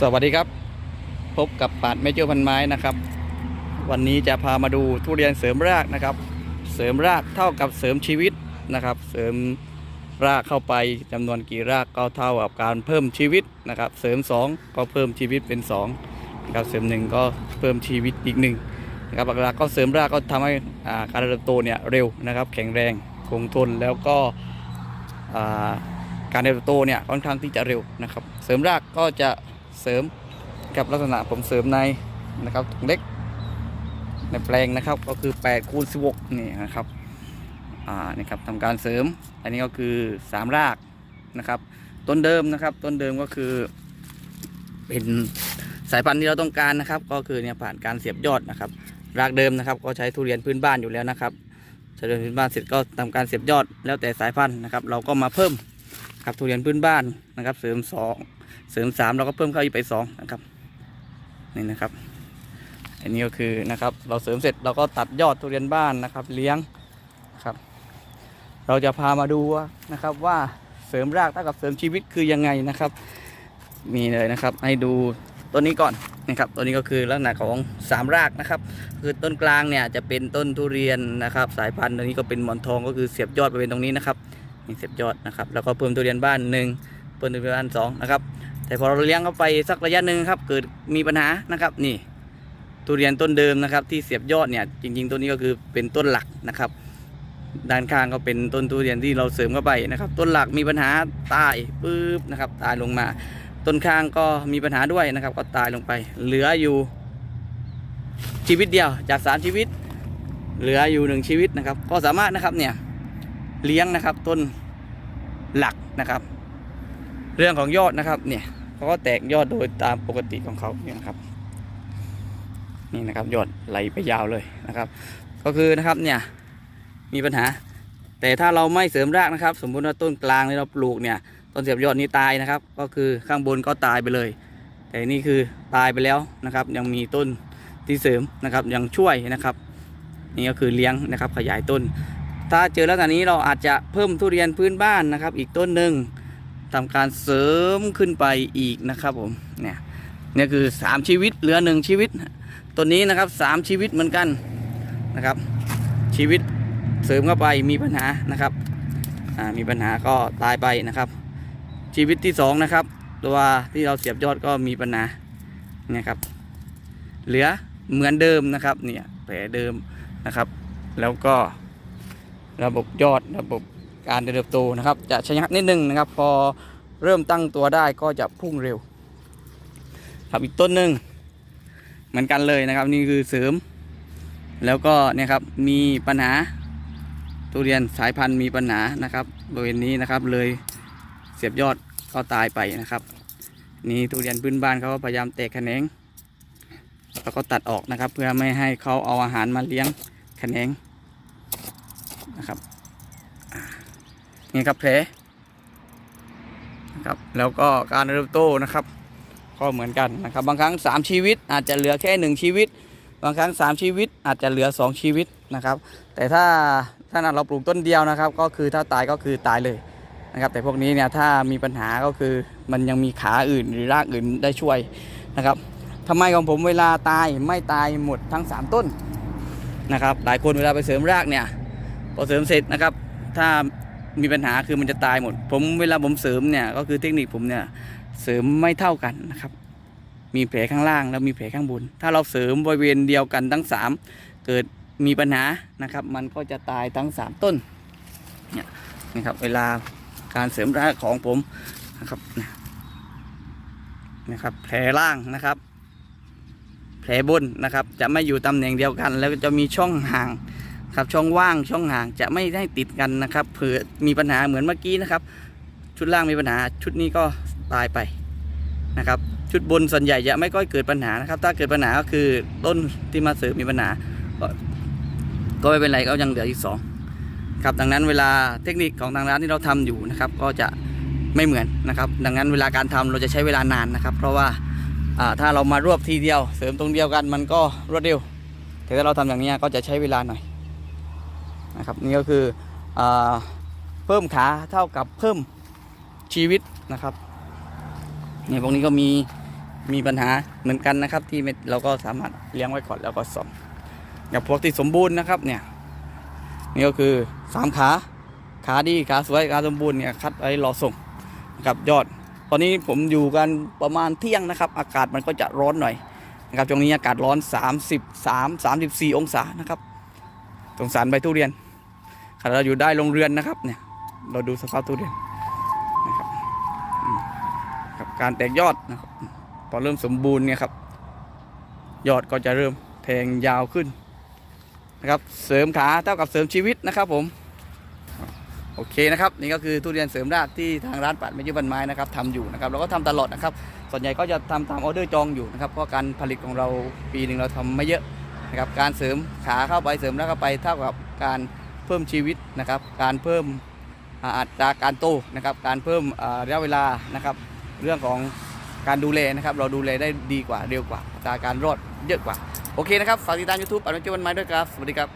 สวัสดีครับ พบกับปาดแม่เจ้าพันไม้นะครับ วันนี้จะพามาดูทุเรียนเสริมรากนะครับ เสริมรากเท่ากับเสริมชีวิตนะครับ เสริมรากเข้าไปจำนวนกี่รากก็เท่ากับการเพิ่มชีวิตนะครับ เสริม 2 ก็เพิ่มชีวิตเป็น2นะครับเสริม 1 ก็เพิ่มชีวิตอีกหนึ่งนะครับหลักก็เสริมรากก็ทำให้การเติบโตเนี่ยเร็วนะครับ แข็งแรงคงทนแล้วก็การเติบโตเนี่ยค่อนข้างที่จะเร็วนะครับ เสริมรากก็จะ เสริมกับลักษณะผมเสริมในนะครับถุงเล็ก ในแปลงนะครับก็คือ8คูณ16นี่นะครับอ่านี่ครับทำการเสริม อันนี้ก็คือ 3 รากนะครับ ต้นเดิมนะครับ ต้นเดิมก็คือ เป็นสายพันธุ์ที่เราต้องการนะครับ ก็คือเนี่ยผ่านการเสียบยอดนะครับ รากเดิมนะครับ ก็ใช้ทุเรียนพื้นบ้านอยู่แล้วนะครับใช้ทุเรียนพื้นบ้านเสร็จก็ทำการเสียบยอดแล้วแต่สายพันธุ์นะครับ เราก็มาเพิ่มครับทุเรียนพื้นบ้านนะครับ เสริมสอง เสริมสามเราก็เพิ่มเข้าอีกไปสองนะครับนี่นะครับอันนี้ก็คือนะครับเราเสริมเสร็จเราก็ตัดยอดทุเรียนบ้านนะครับ เลี้ยงครับ เราจะพามาดูนะครับว่าเสริมรากเท่ากับเสริมชีวิตคือยังไงนะครับ มีเลยนะครับให้ดูต้นนี้ก่อนนะครับต้นนี้ก็คือลักษณะของสามรากนะครับ คือต้นกลางเนี่ยจะเป็นต้นทุเรียนนะครับ สายพันธุ์ตัวนี้ก็เป็นหมอนทองก็คือเสียบยอดไปเป็นตรงนี้นะครับนี่เสียบยอดนะครับ แล้วก็เพิ่มทุเรียนบ้านหนึ่งเพิ่มทุเรียนบ้านสองนะครับ แต่พอเราเลี้ยงเข้าไปสักระยะหนึ่งครับ เกิดมีปัญหานะครับนี่ทุเรียนต้นเดิมนะครับ ที่เสียบยอดเนี่ยจริง ๆต้นนี้ก็คือเป็นต้นหลักนะครับ ด้านข้างก็เป็นต้นทุเรียนที่เราเสริมเข้าไปนะครับ ต้นหลักมีปัญหาตายปุ๊บนะครับ ตายลงมา ต้นข้างก็มีปัญหาด้วยนะครับ ก็ตายลงไป เหลืออยู่ชีวิตเดียวจากสามชีวิต เหลืออยู่หนึ่งชีวิตนะครับ ก็สามารถนะครับเนี่ยเลี้ยงนะครับต้นหลักนะครับ เรื่องของยอดนะครับเนี่ย เขาก็แตกยอดโดยตามปกติของเขาเนี่ยนะครับ นี่นะครับยอดไหลไปยาวเลยนะครับ ก็คือนะครับเนี่ยมีปัญหา แต่ถ้าเราไม่เสริมรากนะครับ สมมุติว่าต้นกลางที่เราปลูกเนี่ยต้นเสียบยอดนี้ตายนะครับ ก็คือข้างบนก็ตายไปเลย แต่นี่คือตายไปแล้วนะครับ ยังมีต้นที่เสริมนะครับยังช่วยนะครับ นี่ก็คือเลี้ยงนะครับขยายต้น ถ้าเจอแลักษณะนี้เราอาจจะเพิ่มทุเรียนพื้นบ้านนะครับ อีกต้นหนึ่ง ทำการเสริมขึ้นไปอีกนะครับผมเนี่ยนี่คือ 3 ชีวิตเหลือหนึ่งชีวิตต้นนี้นะครับ 3 ชีวิตเหมือนกันนะครับ ชีวิตเสริมเข้าไปมีปัญหานะครับมีปัญหาก็ตายไปนะครับ ชีวิตที่ 2 นะครับ ตัวที่เราเสียบยอดก็มีปัญหาเนี่ยครับเหลือเหมือนเดิมนะครับเนี่ยแผลเดิมนะครับ แล้วก็ระบบยอดระบบ การเติบโตนะครับ จะชะงักนิดนึงนะครับ พอเริ่มตั้งตัวได้ก็จะพุ่งเร็ว ครับอีกต้นหนึ่งเหมือนกันเลยนะครับ นี่คือเสริม แล้วก็เนี่ยครับมีปัญหาทุเรียนสายพันธุ์มีปัญหานะครับบริเวณนี้นะครับเลยเสียบยอดก็ตายไปนะครับ นี่ทุเรียนพื้นบ้านเขาก็พยายามแตกแขนงแล้วก็ตัดออกนะครับ เพื่อไม่ให้เขาเอาอาหารมาเลี้ยงแขนงนะครับ นี่ครับแผลนะครับแล้วก็การเริ่มโตนะครับ ก็เหมือนกันนะครับ บางครั้ง 3 ชีวิตอาจจะเหลือแค่ 1 ชีวิต บางครั้ง 3 ชีวิตอาจจะเหลือ 2 ชีวิตนะครับ แต่ถ้าถ้าเราปลูกต้นเดียวนะครับ ก็คือถ้าตายก็คือตายเลยนะครับ แต่พวกนี้เนี่ยถ้ามีปัญหาก็คือมันยังมีขาอื่นหรือรากอื่นได้ช่วยนะครับทำไมของผมเวลาตายไม่ตายหมดทั้ง 3 ต้นนะครับ หลายคนเวลาไปเสริมรากเนี่ยพอเสริมเสร็จนะครับ ถ้า มีปัญหาคือมันจะตายหมด ผมเวลาผมเสริมเนี่ยก็คือเทคนิคผมเนี่ยเสริมไม่เท่ากันนะครับ มีแผลข้างล่างแล้วมีแผลข้างบน ถ้าเราเสริมบริเวณเดียวกันทั้ง 3 เกิดมีปัญหานะครับ มันก็จะตายทั้ง 3 ต้นเนี่ยนะครับเวลาการเสริมรากของผมนะครับนะครับแผลล่างนะครับ แผลบนนะครับ จะไม่อยู่ตำแหน่งเดียวกัน แล้วจะมีช่องห่าง ครับช่องว่างช่องห่างจะไม่ได้ติดกันนะครับเผื่อมีปัญหาเหมือนเมื่อกี้นะครับ ชุดล่างมีปัญหาชุดนี้ก็ตายไปนะครับ ชุดบนส่วนใหญ่จะไม่ค่อยเกิดปัญหานะครับ ถ้าเกิดปัญหาก็คือต้นที่มาเสริมมีปัญหา ก็ไม่เป็นไรก็ยังเหลืออีกสองครับดังนั้นเวลาเทคนิคของทางร้านที่เราทำอยู่นะครับ ก็จะไม่เหมือนนะครับ ดังนั้นเวลาการทำเราจะใช้เวลานานนะครับ เพราะว่าอ่าถ้าเรามารวบทีเดียว เสริมตรงเดียวกันมันก็รวดเร็ว แต่ถ้าเราทำอย่างนี้ก็จะใช้เวลาหน่อย นะครับนี่ก็คืออเพิ่มขาเท่ากับเพิ่มชีวิตนะครับนี่พวกนี้ก็มีมีปัญหาเหมือนกันนะครับ ที่เราก็สามารถเลี้ยงไว้ก่อนแล้วก็ซ่อมกับพวกที่สมบูรณ์นะครับเนี่ยนี่ก็คือสามขาขาดีขาสวยขาสมบูรณ์เนี่ยคัดไว้รอส่งนะครับยอด ตอนนี้ผมอยู่กันประมาณเที่ยงนะครับ อากาศมันก็จะร้อนหน่อยนะครับช่วงนี้อากาศร้อน 33 34 องศานะครับสงสารใบทุเรียน ขณะเราอยู่ได้โรงเรือนนะครับเนี่ยเราดูสภาพทุเรียนนะครับอืมครับการแตกยอดนะครับพอเริ่มสมบูรณ์เนี่ยครับ ยอดก็จะเริ่มแทงยาวขึ้นนะครับเสริมขาเท่ากับเสริมชีวิตนะครับผมโอเคนะครับนี่ก็คือทุเรียนเสริมรากที่ทางร้านปัดไม่ยืบันไม้นะครับทำอยู่นะครับเราก็ทำตลอดนะครับ ส่วนใหญ่ก็จะทำตามออเดอร์จองอยู่นะครับเพราะการผลิตของเราปีหนึ่งเราทำไม่เยอะนะครับการเสริมขาเข้าไปเสริมรากเข้าไปเท่ากับการ พิ่มชีวิตนะครับ การเพิ่มอัตราการโตนะครับ การเพิ่มระยะเวลานะครับ เรื่องของการดูแลนะครับ เราดูแลได้ดีกว่าเร็วกว่าอัตราการรอดเยอะกว่า โอเคนะครับ ฝากติดตาม YouTube ปัดไม่ยืบันไม้ด้วยครับ สวัสดีครับ